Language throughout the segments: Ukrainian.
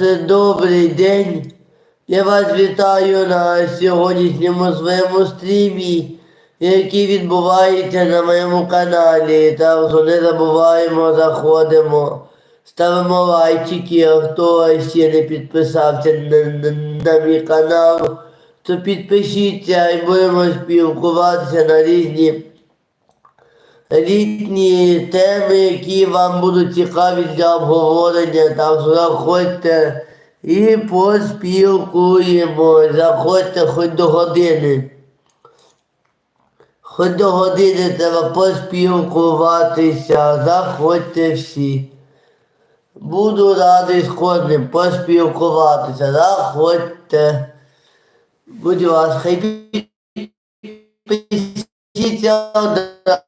е, добрий день. Я вас вітаю на сьогоднішньому своєму стрімі, який відбувається на моєму каналі. Так не забуваємо, заходимо, ставимо лайчики, а хто ще не підписався на, на, на мій канал, то підпишіться і будемо спілкуватися на різні літні теми, які вам будуть цікаві для обговорення, що заходьте і поспілкуємо. Заходьте хоч до години. Хоч до години треба поспілкуватися, заходьте всі. Буду радий з кожним поспілкуватися. Заходьте. Будь ласка, і підпишіться одразу,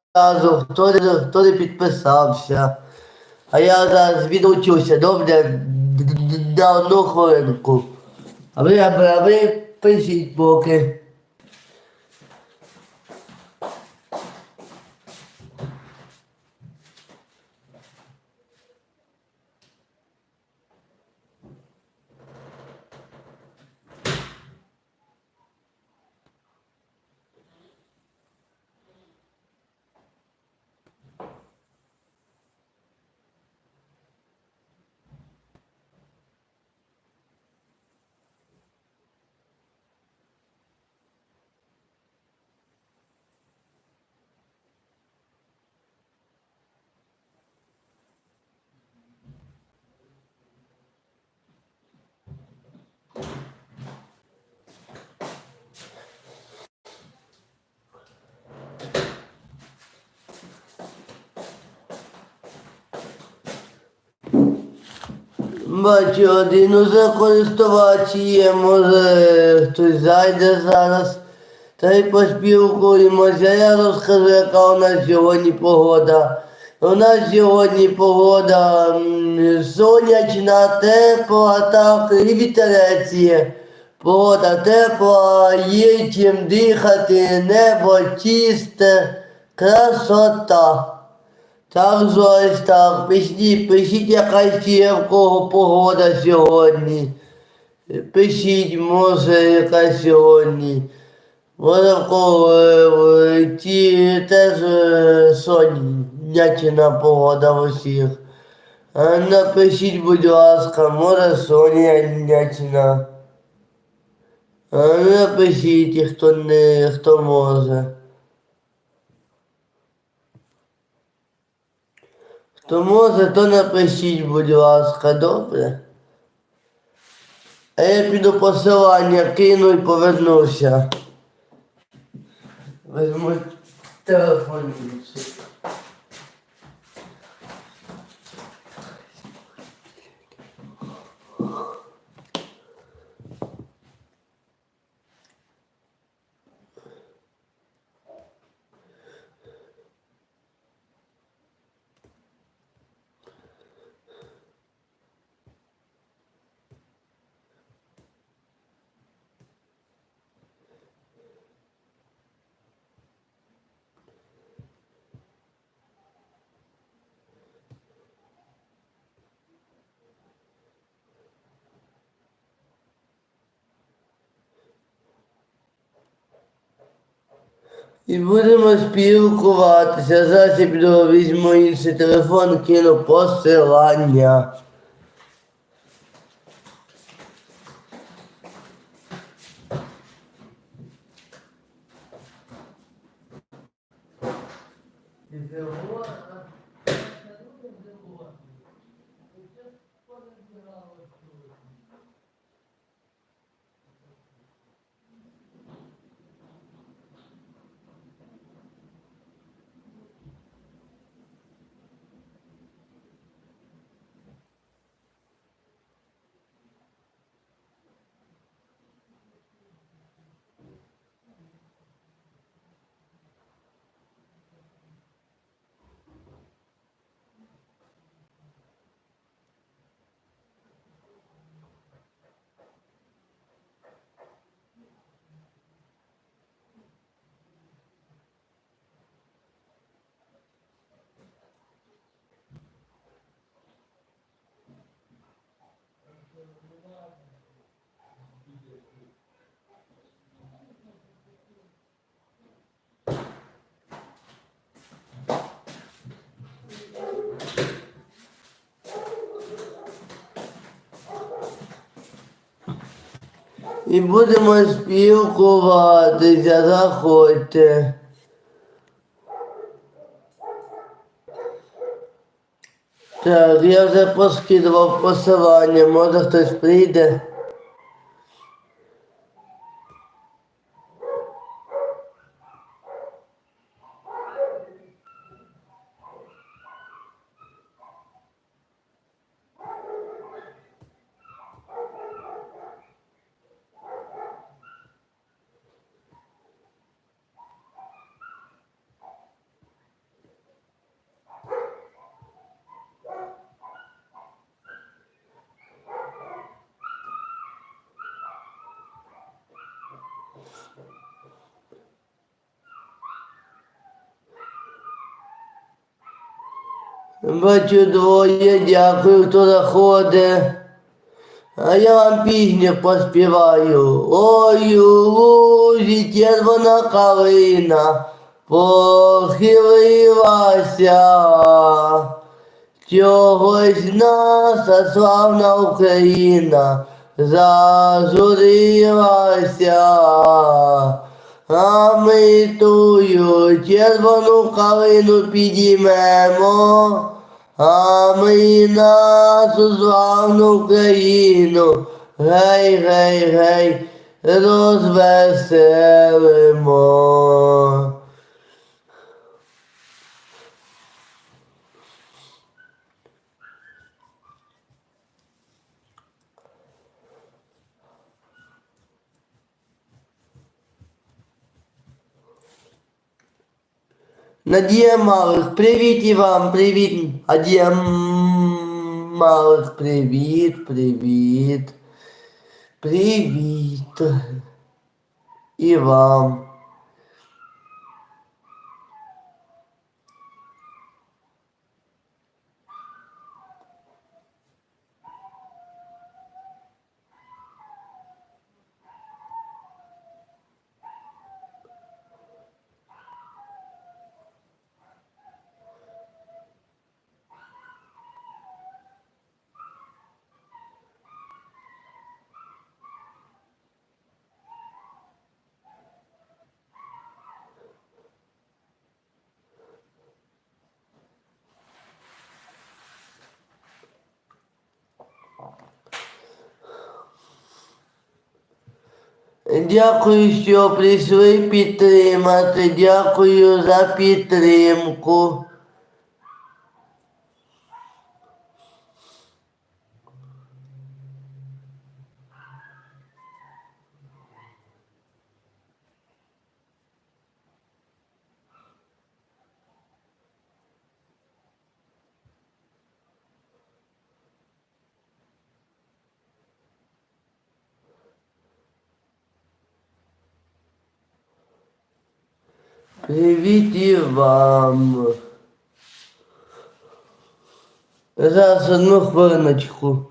не, хто не підписався. А я зараз відучуся, добре, на одну хвилинку. А ви, а ви пишіть поки. Бачу, один уже користувач є, може хтось зайде зараз. Та й поспілкуємося. Я розкажу, яка у нас сьогодні погода. У нас сьогодні погода сонячна, тепла, так, і вітерець є. Погода тепла, є чим дихати, небо чисте, красота. Так, що ось так, пишіть, пишіть, яка ще є в кого погода сьогодні. Пишіть, може, яка сьогодні. Може в кого е, ті теж е, сонячна погода в усіх. Напишіть, будь ласка, може сонячна. Напишіть, хто не хто може. Хто може, то напишіть, будь ласка, добре. А я піду посилання кину і повернуся. Возьму телефон. І будемо спілкуватися. Зараз я піду візьму інший телефон, кину посилання. І будемо спілкуватися, заходьте. Так, я вже поскидував посилання, може хтось прийде. Бачу двоє, дякую, хто заходить. А я вам пісню поспіваю. Ой, у лузі червона калина похилилася. Чогось наша славна Україна зажурилася. А ми тую червону калину підіймемо, а ми нас славну Україну, гей, гей, гей, розвеселимо. Надія Малих, привіт і вам, привіт. Надія М- Малих, привіт, привіт. Привіт. І вам. Дякую, що прийшли підтримати. Дякую за підтримку. Привіт і вам. Зараз одну хвилиночку.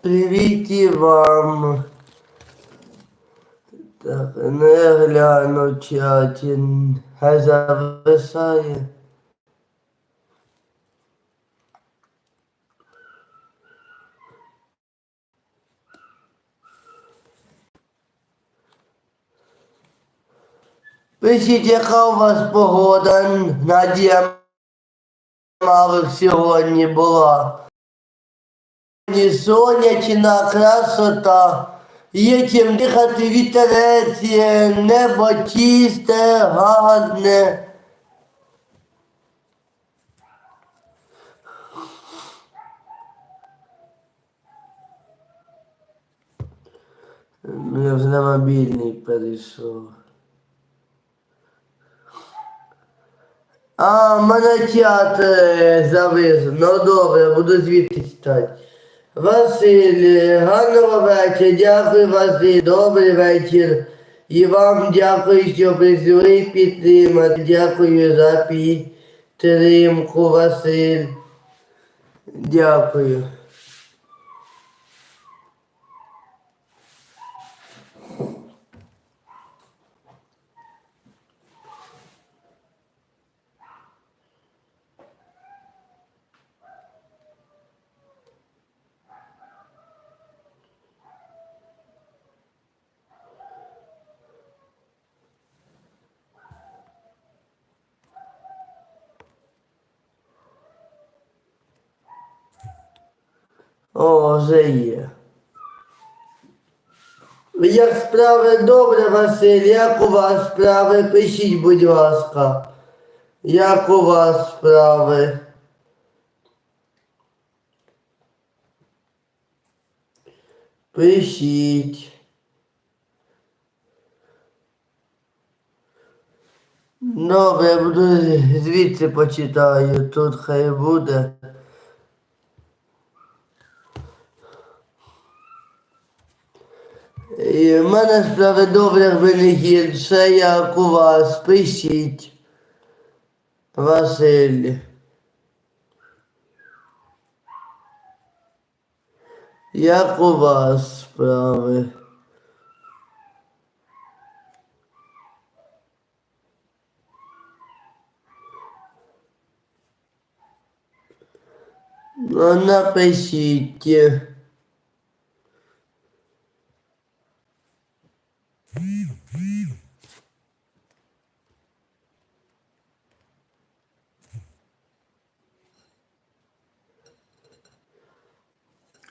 Привіт вам. Так, не гляну чаті. Хай зависає. Пишіть, у вас погода на діямалих сьогодні була. Сонячна красота. Є чим дихати вітерець, небо чисте, гарне. Я вже на мобільний перейшов. А, мене чат завис. Ну добре, буду звідти читати. Василь, гарного вечора, дякую Василь, добрий вечір. І вам дякую, що прийшли підтримати. Дякую за підтримку, Василь. Дякую. О, вже є. Як справи добре, Василь, як у вас справи? Пишіть, будь ласка. Як у вас справи? Пишіть. Добре, буду звідси почитаю, тут хай буде. І в мене справи добре, якби як у вас. Пишіть. Василь. Як у вас справи? Ну, напишіть.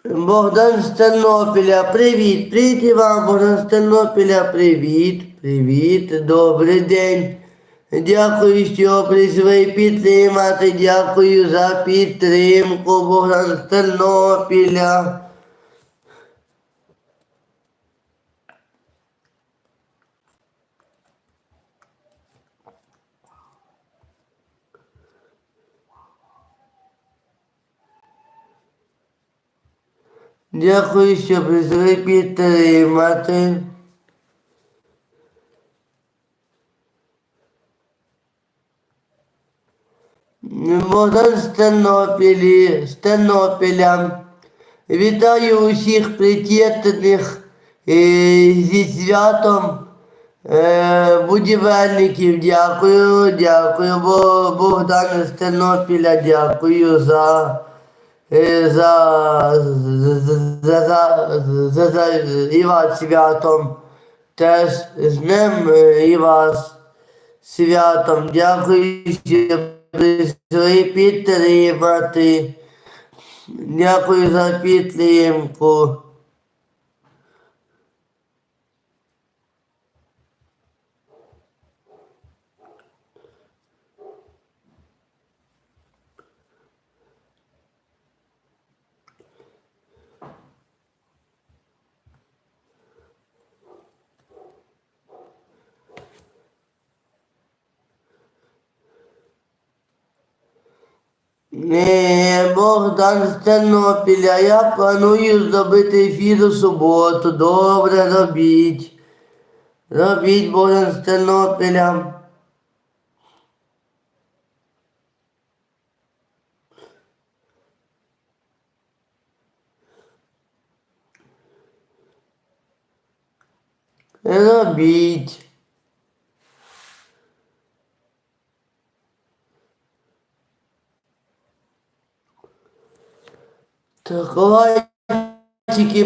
Богдан з Тернопіля, привіт, привіт вам, Богдан з Тернопіля, привіт, привіт, добрий день. Дякую, що прийшли підтримати, дякую за підтримку, Богдан з Тернопіля. Дякую, що прийшли підтримати. Богдан з Тернопілі, з Тернопіля. Вітаю усіх причетних е, зі святом е, будівельників. Дякую, дякую, Бо- Богдан з Тернопіля, дякую за. Е, за, за, за, за, за, за і вас святом. Теж з ним е, і вас святом. Дякую, що прийшли підтримати. Дякую за підтримку. Богдан з Тернопіля. Я планую зробити ефір у суботу. Добре робіть. Робіть Богдан з Тернопіля. Робіть. Так,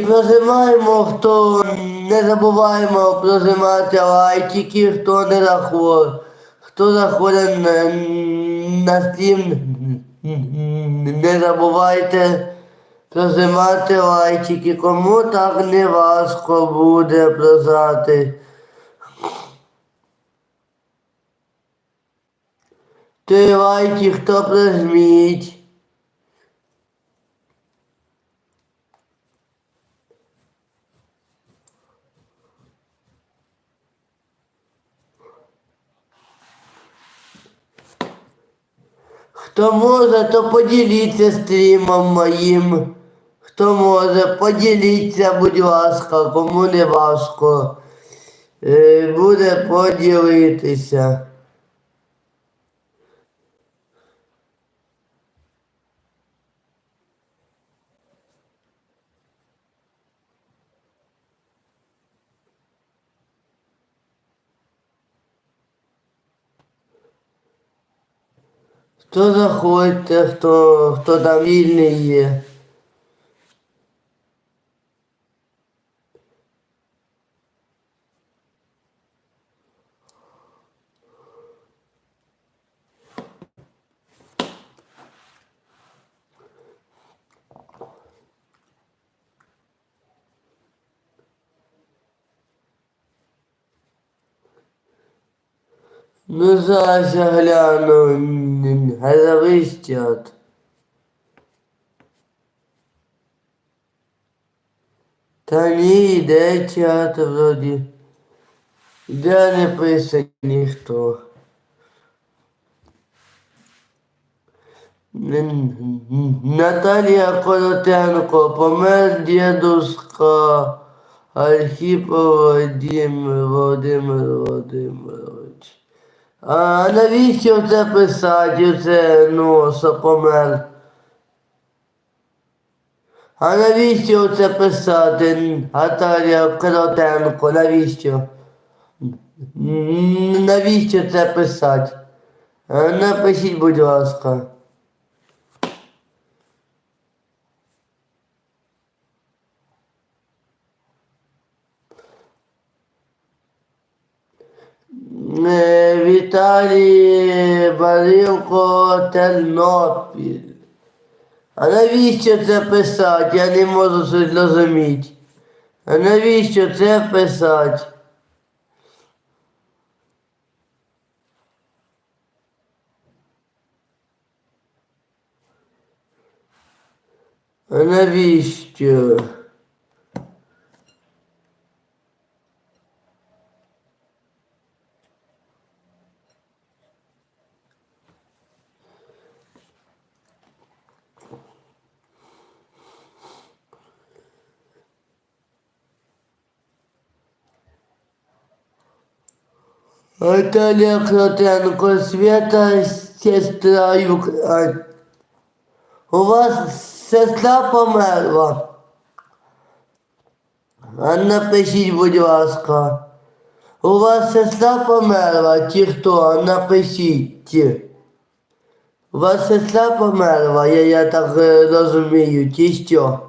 прожимаємо, хто не забуваємо прожимати лайчики, хто не заходить. Хто заходить на, на стрім, не забувайте прожимати лайчики. Кому так не важко буде прожати. Три лайки, хто прожміть. Хто може, то поділіться стрімом моїм. Хто може, поділіться, будь ласка, кому не важко. Е, Буде поділитися. Хто заходьте, хто, хто там вільний є. Ну зараз я гляну, чат. Та ні, йде чат вроді. Де не пише ніхто. Наталія Коротенко, помер дідуська Архіпов Вадим Володимир Володимирович. А навіщо це писати, це, ну, що помер? А навіщо це писати, Наталія Коротенко, навіщо? Навіщо це писати? Напишіть, будь ласка. Е, Віталій Барилко Тернопіль. А навіщо це писати? Я не можу щось зрозуміти. А навіщо це писати? А навіщо? Наталья Кротенко, Света, сестра Юкрань. У вас сестра померла? А напишіть, будь ласка. У вас сестра померла, чи хто? Напишіть. У вас сестра померла, я, я так розумію, чи що?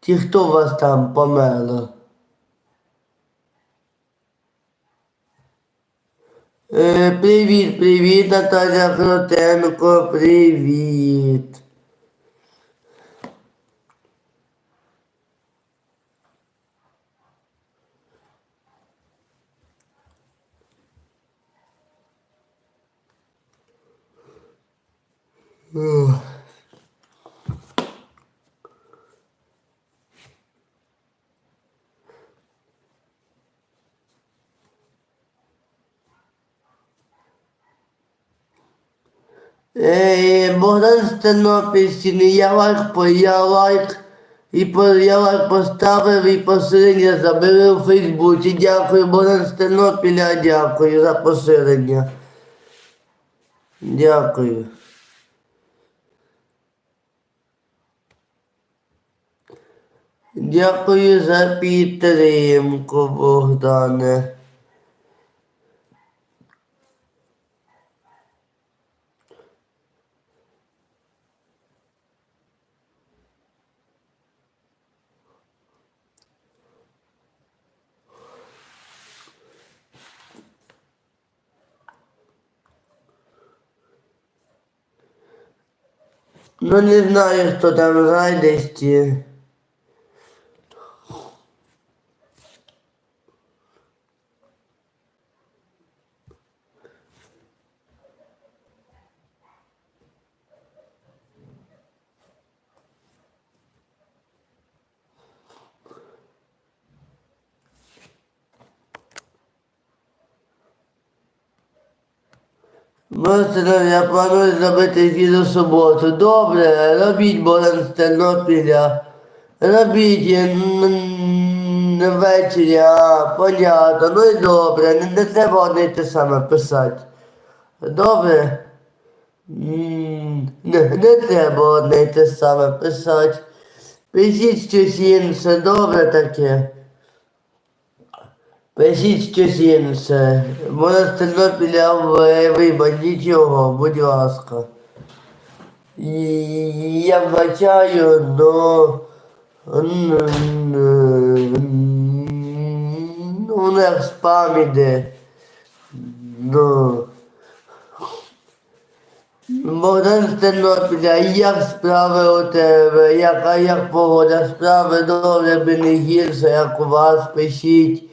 Чи хто у вас там померла? Привіт, привіт, Наталя Гротенко, привіт. Ух. Богдан з Тернопільщини, я лайк, я лайк, І по, я вас поставив і посилення забили у Фейсбуці. Дякую, Богдан з Тернопіля, дякую за посилення. Дякую. Дякую за підтримку, Богдане. Ну не знаю, хто там зайде. Просто я планую зробити фізу суботу. Добре, робіть Богдан з Тернопіля. Робіть ввечері, а, понятно. Ну і добре, не, не треба одне те саме писати. Добре? Не, не треба одне те саме писати. Пишіть щось інше, добре таке. Пишіть інше. Можна з Тернопіля в- вибач, нічого, будь ласка. І я вбачаю, но ну, у них спам іде. Ну. Богдан з Тернопіля, як справи у тебе, як, а як погода, справи добре, би не гірше, як у вас, пишіть.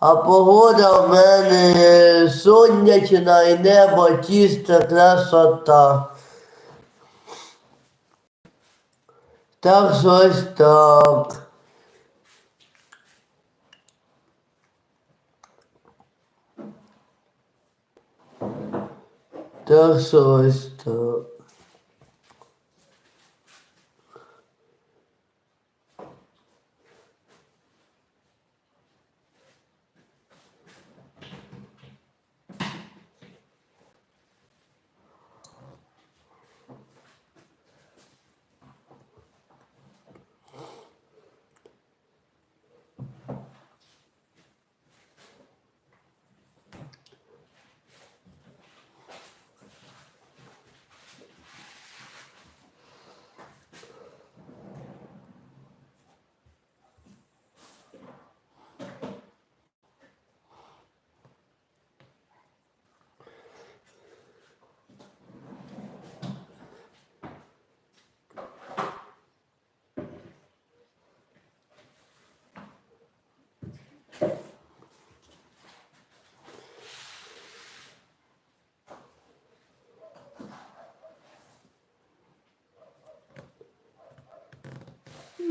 А погода в мене сонячна і небо чиста красота. Так щось так. Так щось так.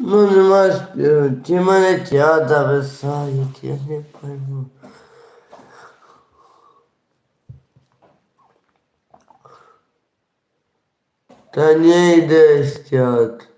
Ну нема співу, ті мене тяда висають, я не пойму. Та не йде стят.